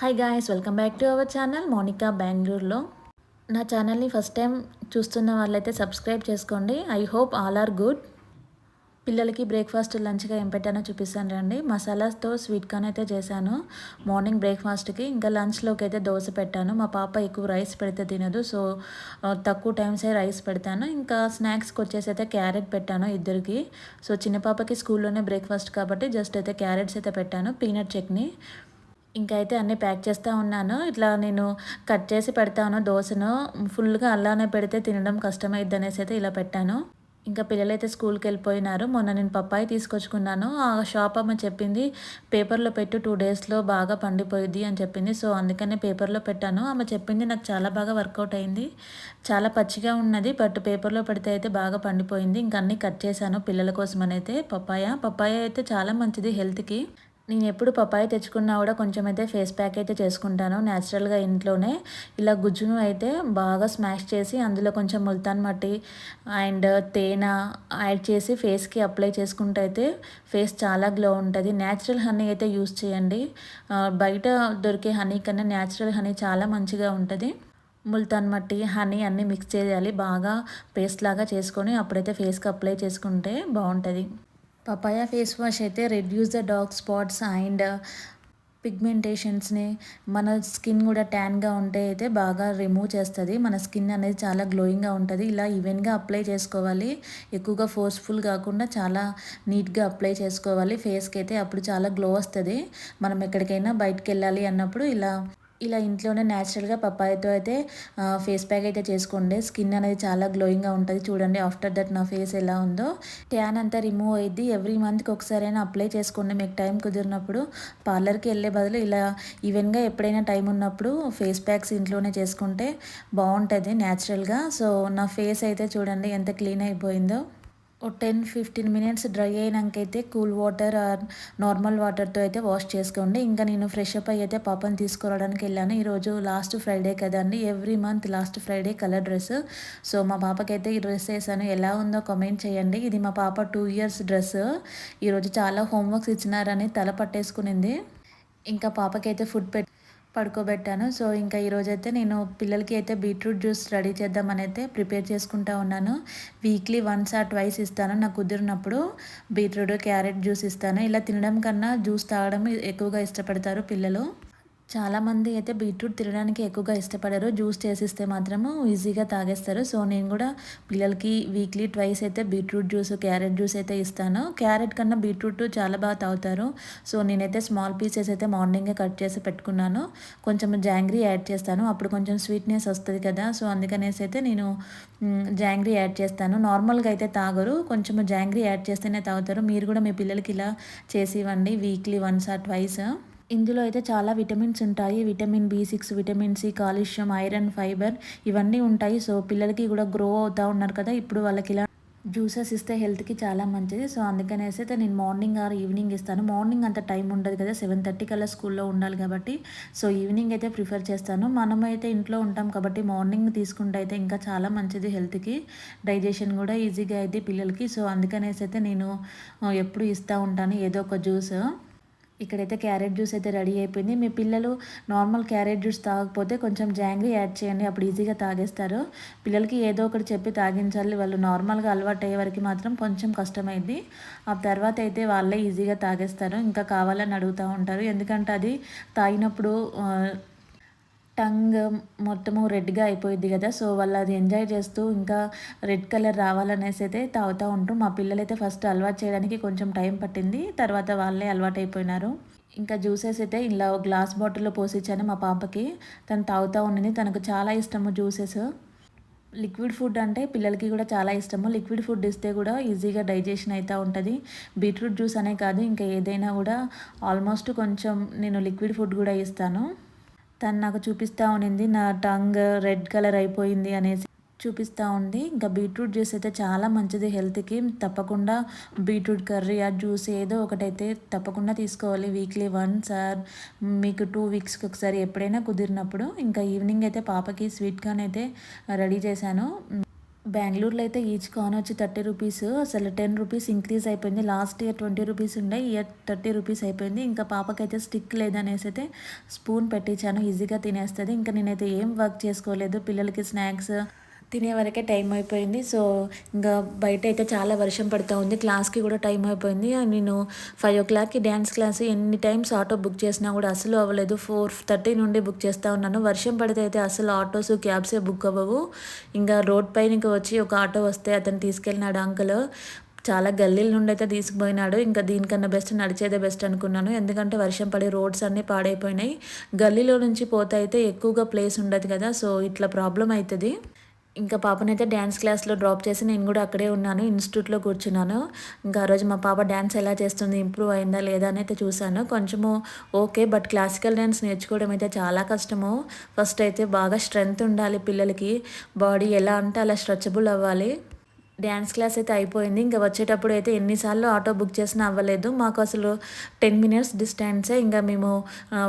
Hi guys welcome back to our channel Monika బెంగళూరులో నా ఛానల్ని ఫస్ట్ టైం చూస్తున్న వాళ్ళైతే సబ్స్క్రైబ్ చేసుకోండి. I hope all are good పిల్లలకి బ్రేక్ఫాస్ట్ లంచ్గా ఏం పెట్టానో చూపిస్తాను రండి. మసాలాస్తో స్వీట్ కార్న్ అయితే చేశాను. మార్నింగ్ బ్రేక్ఫాస్ట్కి ఇంకా లంచ్లోకి అయితే దోశ పెట్టాను. మా పాప ఎక్కువ రైస్ పెడితే తినదు సో తక్కువ టైమ్సే రైస్ పెడతాను. ఇంకా స్నాక్స్కి వచ్చేసి అయితే క్యారెట్ పెట్టాను ఇద్దరికి. సో చిన్న పాపకి స్కూల్లోనే బ్రేక్ఫాస్ట్ కాబట్టి జస్ట్ అయితే క్యారెట్స్ అయితే పెట్టాను. పీనట్ చట్నీ. ఇంకైతే అయితే అన్నీ ప్యాక్ చేస్తూ ఉన్నాను. ఇట్లా నేను కట్ చేసి పెడతాను దోశను. ఫుల్గా అలానే పెడితే తినడం కష్టమైద్ది అనేసి అయితే ఇలా పెట్టాను. ఇంకా పిల్లలైతే స్కూల్కి వెళ్ళిపోయినారు. మొన్న నేను పప్పాయి తీసుకొచ్చుకున్నాను. ఆ షాప్ అమ్మ చెప్పింది పేపర్లో పెట్టు టూ డేస్లో బాగా పండిపోయింది అని చెప్పింది. సో అందుకనే పేపర్లో పెట్టాను. ఆమె చెప్పింది నాకు చాలా బాగా వర్కౌట్ అయింది. చాలా పచ్చిగా ఉన్నది బట్ పేపర్లో పెడితే అయితే బాగా పండిపోయింది. ఇంకా అన్నీ కట్ చేశాను పిల్లల కోసం అయితే పప్పాయ పప్పాయ అయితే చాలా మంచిది హెల్త్కి. నేను ఎప్పుడు పప్పాయ తెచ్చుకున్నా కూడా కొంచెం అయితే ఫేస్ ప్యాక్ అయితే చేసుకుంటాను. న్యాచురల్గా ఇంట్లోనే ఇలా గుజ్జును అయితే బాగా స్మాష్ చేసి అందులో కొంచెం ముల్తాన్ మట్టి అండ్ తేనె యాడ్ చేసి ఫేస్కి అప్లై చేసుకుంటే అయితే ఫేస్ చాలా గ్లో ఉంటుంది. న్యాచురల్ హనీ అయితే యూస్ చేయండి. బయట దొరికే హనీ కన్నా న్యాచురల్ హనీ చాలా మంచిగా ఉంటుంది. ముల్తాన్ మట్టి హనీ అన్నీ మిక్స్ చేయాలి. బాగా పేస్ట్ లాగా చేసుకొని అప్పుడైతే ఫేస్కి అప్లై చేసుకుంటే బాగుంటుంది. పపాయ ఫేస్ వాష్ అయితే reduce the dark spots and పిగ్మెంటేషన్స్ని మన స్కిన్ కూడా ట్యాన్గా ఉంటే అయితే బాగా రిమూవ్ చేస్తుంది. మన స్కిన్ అనేది చాలా గ్లోయింగ్గా ఉంటుంది. ఇలా ఈవెన్గా అప్లై చేసుకోవాలి. ఎక్కువగా ఫోర్స్ఫుల్ కాకుండా చాలా నీట్గా అప్లై చేసుకోవాలి. ఫేస్కి అయితే అప్పుడు చాలా గ్లో వస్తుంది. మనం ఎక్కడికైనా బయటకు వెళ్ళాలి అన్నప్పుడు ఇలా ఇలా ఇంట్లోనే న్యాచురల్గా పప్పాయతో అయితే ఫేస్ ప్యాక్ అయితే చేసుకోండి. స్కిన్ అనేది చాలా గ్లోయింగ్గా ఉంటుంది చూడండి. ఆఫ్టర్ దట్ నా ఫేస్ ఎలా ఉందో. ట్యాన్ అంతా రిమూవ్ అయ్యింది ఎవ్రీ మంత్కి ఒకసారైనా అప్లై చేసుకోండి. మీకు టైం కుదిరినప్పుడు పార్లర్కి వెళ్ళే బదులు ఇలా ఈవెన్గా ఎప్పుడైనా టైం ఉన్నప్పుడు ఫేస్ ప్యాక్స్ ఇంట్లోనే చేసుకుంటే బాగుంటుంది న్యాచురల్గా సో నా ఫేస్ అయితే చూడండి ఎంత క్లీన్ అయిపోయిందో. టెన్ ఫిఫ్టీన్ మినిట్స్ డ్రై అయినాకైతే కూల్ వాటర్ ఆర్ నార్మల్ వాటర్తో అయితే వాష్ చేసుకోండి. ఇంకా నేను ఫ్రెష్ అప్ అయ్యి అయితే పాపని తీసుకురావడానికి వెళ్ళాను. ఈరోజు లాస్ట్ ఫ్రైడే కదండి. Every month last Friday colour dress. So మా పాపకైతే ఈ డ్రెస్ వేసాను ఎలా ఉందో కామెంట్ చేయండి. ఇది మా పాప టూ ఇయర్స్ డ్రెస్. ఈరోజు చాలా హోంవర్క్స్ ఇచ్చినారని తల పట్టేసుకునింది. ఇంకా పాపకైతే ఫుడ్ పెట్టి పడుకోబెట్టాను. సో ఇంకా ఈరోజైతే నేను పిల్లలకి అయితే బీట్రూట్ జ్యూస్ రెడీ చేద్దామని అయితే ప్రిపేర్ చేసుకుంటా ఉన్నాను. వీక్లీ వన్స్ ఆర్ ట్వైస్ ఇస్తాను. నాకు కుదిరినప్పుడు బీట్రూట్ క్యారెట్ జ్యూస్ ఇస్తాను. ఇలా తినడం కన్నా జ్యూస్ తాగడం ఎక్కువగా ఇష్టపడతారు పిల్లలు. చాలామంది అయితే బీట్రూట్ తినడానికి ఎక్కువగా ఇష్టపడరు. జ్యూస్ చేసిస్తే మాత్రము ఈజీగా తాగేస్తారు. సో నేను కూడా పిల్లలకి వీక్లీ ట్వైస్ అయితే బీట్రూట్ జ్యూస్ క్యారెట్ జ్యూస్ అయితే ఇస్తాను. క్యారెట్ కన్నా బీట్రూట్ చాలా బాగా తాగుతారు. సో నేనైతే స్మాల్ పీసెస్ అయితే మార్నింగే కట్ చేసి పెట్టుకున్నాను. కొంచెం జాంగ్రీ యాడ్ చేస్తాను. అప్పుడు కొంచెం స్వీట్నెస్ వస్తుంది కదా. సో అందుకనేసి అయితే నేను జాంగ్రీ యాడ్ చేస్తాను. నార్మల్గా అయితే తాగరు. కొంచెం జాంగ్రీ యాడ్ చేస్తేనే తాగుతారు. మీరు కూడా మీ పిల్లలకి ఇలా చేసి ఇవ్వండి. Weekly once or twice. ఇందులో అయితే చాలా విటమిన్స్ ఉంటాయి. Vitamin B six vitamin C calcium iron fibre ఇవన్నీ ఉంటాయి. సో పిల్లలకి కూడా గ్రో అవుతూ ఉన్నారు కదా ఇప్పుడు వాళ్ళకి ఇలా జ్యూసెస్ ఇస్తే హెల్త్కి చాలా మంచిది. సో అందుకనేసి అయితే నేను మార్నింగ్ ఆర్ ఈవినింగ్ ఇస్తాను. మార్నింగ్ అంత టైం ఉండదు కదా సెవెన్ థర్టీ కల్లా స్కూల్లో ఉండాలి కాబట్టి. సో ఈవినింగ్ అయితే ప్రిఫర్ చేస్తాను. మనమైతే ఇంట్లో ఉంటాం కాబట్టి మార్నింగ్ తీసుకుంటే అయితే ఇంకా చాలా మంచిది హెల్త్కి. డైజెషన్ కూడా ఈజీగా అయితే పిల్లలకి. సో అందుకనేసి అయితే నేను ఎప్పుడు ఇస్తూ ఉంటాను ఏదో ఒక జ్యూస్. ఇక్కడైతే క్యారెట్ జ్యూస్ అయితే రెడీ అయిపోయింది. మీ పిల్లలు నార్మల్ క్యారెట్ జ్యూస్ తాగకపోతే కొంచెం జాంగ్రీ యాడ్ చేయండి. అప్పుడు ఈజీగా తాగేస్తారు. పిల్లలకి ఏదో ఒకటి చెప్పి తాగించాలి. వాళ్ళు నార్మల్గా అలవాటు అయ్యే వరకు మాత్రం కొంచెం కష్టమైంది. ఆ తర్వాత అయితే వాళ్ళే ఈజీగా తాగేస్తారు. ఇంకా కావాలని అడుగుతూ ఉంటారు. ఎందుకంటే అది తాగినప్పుడు టంగ్ మొత్తము రెడ్గా అయిపోయింది కదా సో వాళ్ళు అది ఎంజాయ్ చేస్తూ ఇంకా రెడ్ కలర్ రావాలనేసి అయితే తాగుతూ ఉంటాం మా పిల్లలైతే ఫస్ట్ అలవాటు చేయడానికి కొంచెం టైం పట్టింది తర్వాత వాళ్ళే అలవాటు అయిపోయినారు ఇంకా జ్యూసెస్ అయితే ఇలా గ్లాస్ బాటిల్లో పోసిచ్చాను మా పాపకి తను తాగుతూ ఉండింది తనకు చాలా ఇష్టము జ్యూసెస్. లిక్విడ్ ఫుడ్ అంటే పిల్లలకి కూడా చాలా ఇష్టము లిక్విడ్ ఫుడ్ ఇస్తే కూడా ఈజీగా డైజెషన్ అవుతూ ఉంటుంది. బీట్రూట్ జ్యూస్ అనే కాదు ఇంకా ఏదైనా కూడా ఆల్మోస్ట్ కొంచెం నేను లిక్విడ్ ఫుడ్ కూడా ఇస్తాను. తను నాకు చూపిస్తూ ఉండింది. నా టంగ్ రెడ్ కలర్ అయిపోయింది అనేసి చూపిస్తూ ఉంది ఇంకా బీట్రూట్ జ్యూస్ అయితే చాలా మంచిది హెల్త్కి. తప్పకుండా బీట్రూట్ కర్రీ ఆ జ్యూస్ ఏదో ఒకటైతే తప్పకుండా తీసుకోవాలి. వీక్లీ వన్స్ ఆర్ మీకు టూ వీక్స్కి ఒకసారి ఎప్పుడైనా కుదిరినప్పుడు. ఇంకా ఈవినింగ్ అయితే పాపకి స్వీట్ కార్న్ అయితే రెడీ చేశాను. బెంగళూరులో అయితే ఈచ్ కాన్ వచ్చి థర్టీ రూపీస్ అసలు టెన్ రూపీస్ ఇంక్రీజ్ అయిపోయింది. లాస్ట్ ఇయర్ ట్వంటీ రూపీస్ ఉండే ఇయర్ థర్టీ రూపీస్ అయిపోయింది. ఇంకా పాపకైతే స్టిక్ లేదనేసి అయితే స్పూన్ పెట్టించాను ఈజీగా తినేస్తుంది. ఇంకా నేనైతే ఏం వర్క్ చేసుకోలేదు. పిల్లలకి స్నాక్స్ తినే వరకే టైం అయిపోయింది. సో ఇంకా బయట అయితే చాలా వర్షం పడుతూ ఉంది. క్లాస్కి కూడా టైం అయిపోయింది. నేను ఫైవ్ ఓ క్లాక్కి డ్యాన్స్ క్లాస్ ఎన్ని టైమ్స్ ఆటో బుక్ చేసినా కూడా అసలు అవ్వలేదు. ఫోర్ థర్టీ నుండి బుక్ చేస్తూ ఉన్నాను. వర్షం పడితే అయితే అసలు ఆటోస్ క్యాబ్సే బుక్ అవ్వవు. ఇంకా రోడ్ పైనకి వచ్చి ఒక ఆటో వస్తే అతను తీసుకెళ్ళినాడు అంకుల్. చాలా గల్లీల నుండి అయితే తీసుకుపోయినాడు. ఇంకా దీనికన్నా బెస్ట్ నడిచేదే బెస్ట్ అనుకున్నాను. ఎందుకంటే వర్షం పడి రోడ్స్ అన్నీ పాడైపోయినాయి. గల్లీలో నుంచి పోతే అయితే ఎక్కువగా ప్లేస్ ఉండదు కదా. సో ఇట్లా ప్రాబ్లం అవుతుంది. ఇంకా పాపనైతే డ్యాన్స్ క్లాస్లో డ్రాప్ చేసి నేను కూడా అక్కడే ఉన్నాను ఇన్స్టిట్యూట్లో కూర్చున్నాను. ఇంకా ఆ రోజు మా పాప డ్యాన్స్ ఎలా చేస్తుంది ఇంప్రూవ్ అయిందా లేదా అని అయితే చూశాను. కొంచెము ఓకే బట్ క్లాసికల్ డ్యాన్స్ నేర్చుకోవడం అయితే చాలా కష్టము. ఫస్ట్ అయితే బాగా స్ట్రెంగ్త్ ఉండాలి పిల్లలకి. బాడీ ఎలా అంటే అలా స్ట్రెచబుల్ అవ్వాలి. డ్యాన్స్ క్లాస్ అయితే అయిపోయింది. ఇంకా వచ్చేటప్పుడు అయితే ఎన్నిసార్లు ఆటో బుక్ చేసినా అవ్వలేదు. మాకు అసలు టెన్ మినిట్స్ డిస్టెన్సే. ఇంకా మేము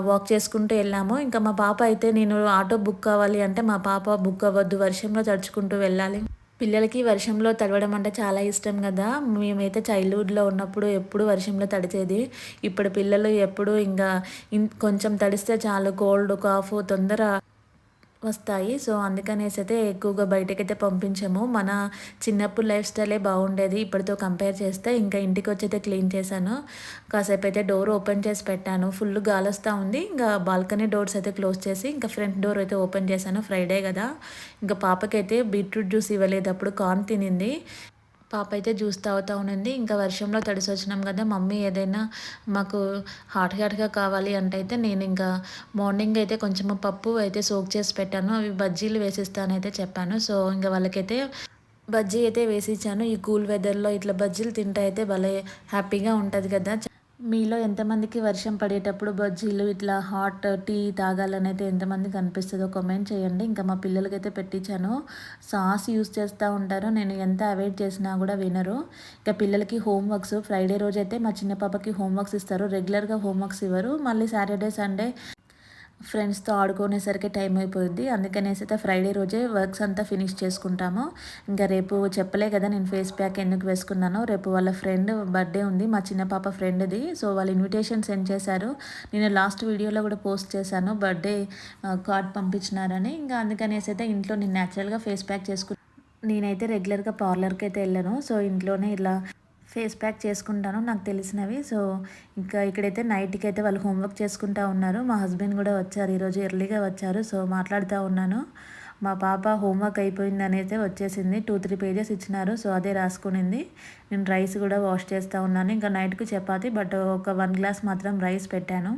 వాక్ చేసుకుంటూ వెళ్ళాము. ఇంకా మా పాప అయితే నేను ఆటో బుక్ కావాలి అంటే మా పాప బుక్ అవ్వద్దు. వర్షంలో తడుచుకుంటూ వెళ్ళాలి. పిల్లలకి వర్షంలో తడవడం అంటే చాలా ఇష్టం కదా. మేమైతే చైల్డ్హుడ్లో ఉన్నప్పుడు ఎప్పుడు వర్షంలో తడిచేది. ఇప్పుడు పిల్లలు ఎప్పుడు ఇంకా కొంచెం తడిస్తే చాలు. కోల్డ్ కాఫ్ తొందర వస్తాయి. సో అందుకనేసి అయితే ఎక్కువగా బయటకైతే పంపించాము. మన చిన్నప్పుడు లైఫ్ స్టైలే బాగుండేది. ఇప్పటితో కంపేర్ చేస్తే ఇంకా ఇంటికి వచ్చి అయితే క్లీన్ చేశాను. కాసేపు అయితే డోర్ ఓపెన్ చేసి పెట్టాను. ఫుల్ గాలి వస్తూ ఉంది. ఇంకా బాల్కనీ డోర్స్ అయితే క్లోజ్ చేసి ఇంకా ఫ్రంట్ డోర్ అయితే ఓపెన్ చేశాను. ఫ్రైడే కదా. ఇంకా పాపకైతే బీట్రూట్ జ్యూస్ ఇవ్వలేదు. అప్పుడు కార్న్ తినింది. పాప అయితే జ్యూస్ తాగుతూ ఉండింది ఇంకా వర్షంలో తడిసి వచ్చినాం కదా మమ్మీ ఏదైనా మాకు హాట్ హాట్గా కావాలి అంటే అయితే నేను ఇంకా మార్నింగ్ అయితే కొంచెం పప్పు అయితే సోక్ చేసి పెట్టాను. అవి బజ్జీలు వేసిస్తానైతే చెప్పాను. సో ఇంకా వాళ్ళకైతే బజ్జీ అయితే వేసి ఇచ్చాను. ఈ కూల్ వెదర్లో ఇట్లా బజ్జీలు తింటే అయితే భలే హ్యాపీగా ఉంటుంది కదా. మీలో ఎంతమందికి వర్షం పడేటప్పుడు బజ్జీలు ఇట్లా హాట్ టీ తాగాలని అయితే ఎంతమందికి అనిపిస్తుందో కామెంట్ చేయండి. ఇంకా మా పిల్లలకైతే పెట్టించాను. సాస్ యూస్ చేస్తూ ఉంటారు. నేను ఎంత అవాయిడ్ చేసినా కూడా వినరు. ఇంకా పిల్లలకి హోంవర్క్స్ ఫ్రైడే రోజు అయితే మా చిన్న పాపకి హోంవర్క్స్ ఇస్తారు. రెగ్యులర్గా హోంవర్క్స్ ఇవ్వరు. మళ్ళీ సాటర్డే సండే ఫ్రెండ్స్తో ఆడుకునేసరికి టైం అయిపోయింది. అందుకనేసి అయితే ఫ్రైడే రోజే వర్క్స్ అంతా ఫినిష్ చేసుకుంటాము. ఇంకా రేపు చెప్పలే కదా నేను ఫేస్ ప్యాక్ ఎందుకు వేసుకున్నాను. రేపు వాళ్ళ ఫ్రెండ్ బర్త్డే ఉంది. మా చిన్న పాప ఫ్రెండ్ది. సో వాళ్ళు ఇన్విటేషన్ సెండ్ చేశారు. నేను లాస్ట్ వీడియోలో కూడా పోస్ట్ చేశాను. బర్త్డే కార్డ్ పంపించినారని. ఇంకా అందుకనేసి అయితే ఇంట్లో నేను న్యాచురల్గా ఫేస్ ప్యాక్ చేసుకు నేనైతే రెగ్యులర్గా పార్లర్కి అయితే వెళ్ళాను. సో ఇంట్లోనే ఇలా ఫేస్ ప్యాక్ చేసుకుంటాను నాకు తెలిసినవి. సో ఇంకా ఇక్కడైతే నైట్కి అయితే వాళ్ళు హోంవర్క్ చేసుకుంటా ఉన్నారు. మా హస్బెండ్ కూడా వచ్చారు ఈరోజు ఎర్లీగా వచ్చారు. సో మాట్లాడుతూ ఉన్నాను. మా పాప హోంవర్క్ అయిపోయింది అనేది వచ్చేసింది. టూ త్రీ పేజెస్ ఇచ్చినారు. సో అదే రాసుకునింది. నేను రైస్ కూడా వాష్ చేస్తూ ఉన్నాను. ఇంకా నైట్కి చపాతి బట్ ఒక వన్ గ్లాస్ మాత్రం రైస్ పెట్టాను.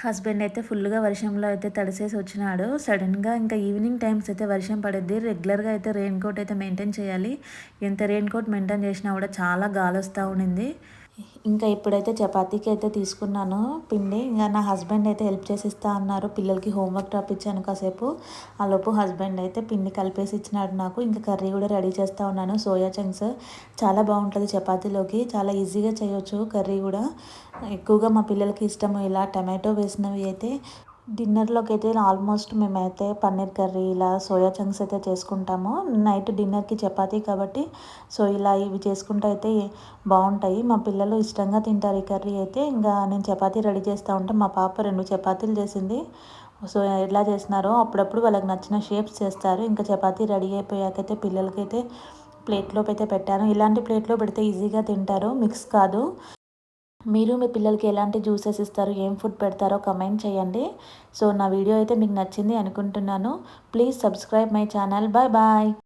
హస్బెండ్ అయితే ఫుల్గా వర్షంలో అయితే తడిసేసి వచ్చినాడు. సడన్గా ఇంకా ఈవినింగ్ టైమ్స్ అయితే వర్షం పడుద్ది. రెగ్యులర్గా అయితే రెయిన్ కోట్ అయితే మెయింటైన్ చేయాలి. ఎంత రెయిన్ కోట్ మెయింటైన్ చేసినా కూడా చాలా గాలి వస్తూ ఉండింది. ఇంకా ఇప్పుడైతే చపాతీకి అయితే తీసుకున్నాను పిండి. ఇంకా నా హస్బెండ్ అయితే హెల్ప్ చేసిస్తా అన్నారు. పిల్లలకి హోంవర్క్ డ్రాప్ కాసేపు. ఆ లోపు హస్బెండ్ అయితే పిండి కలిపేసి ఇచ్చినాడు నాకు. ఇంకా కర్రీ కూడా రెడీ చేస్తూ ఉన్నాను. Soya chunks. చాలా బాగుంటుంది చపాతీలోకి. చాలా ఈజీగా చేయొచ్చు కర్రీ కూడా. ఎక్కువగా మా పిల్లలకి ఇష్టము ఇలా టమాటో వేసినవి అయితే డిన్నర్లోకి అయితే ఆల్మోస్ట్ మేమైతే పన్నీర్ కర్రీ ఇలా సోయా చంక్స్ అయితే చేసుకుంటాము. నైట్ డిన్నర్కి చపాతీ కాబట్టి సో ఇలా ఇవి చేసుకుంటే అయితే బాగుంటాయి. మా పిల్లలు ఇష్టంగా తింటారు ఈ కర్రీ అయితే. ఇంకా నేను చపాతీ రెడీ చేస్తూ ఉంటే. మా పాప రెండు చపాతీలు చేసింది. సో ఎలా చేసినారో అప్పుడప్పుడు వాళ్ళకి నచ్చిన షేప్స్ చేస్తారు. ఇంకా చపాతీ రెడీ అయిపోయాకైతే పిల్లలకైతే ప్లేట్లోకి అయితే పెట్టాను. ఇలాంటి ప్లేట్లో పెడితే ఈజీగా తింటారు. మిక్స్ కాదు. మీరు మీ పిల్లలకి ఎలాంటి జ్యూసెస్ ఇస్తారు ఏం ఫుడ్ పెడతారో కమెంట్ చేయండి. సో నా వీడియో అయితే మీకు నచ్చింది అనుకుంటున్నాను. Please subscribe my channel. Bye bye.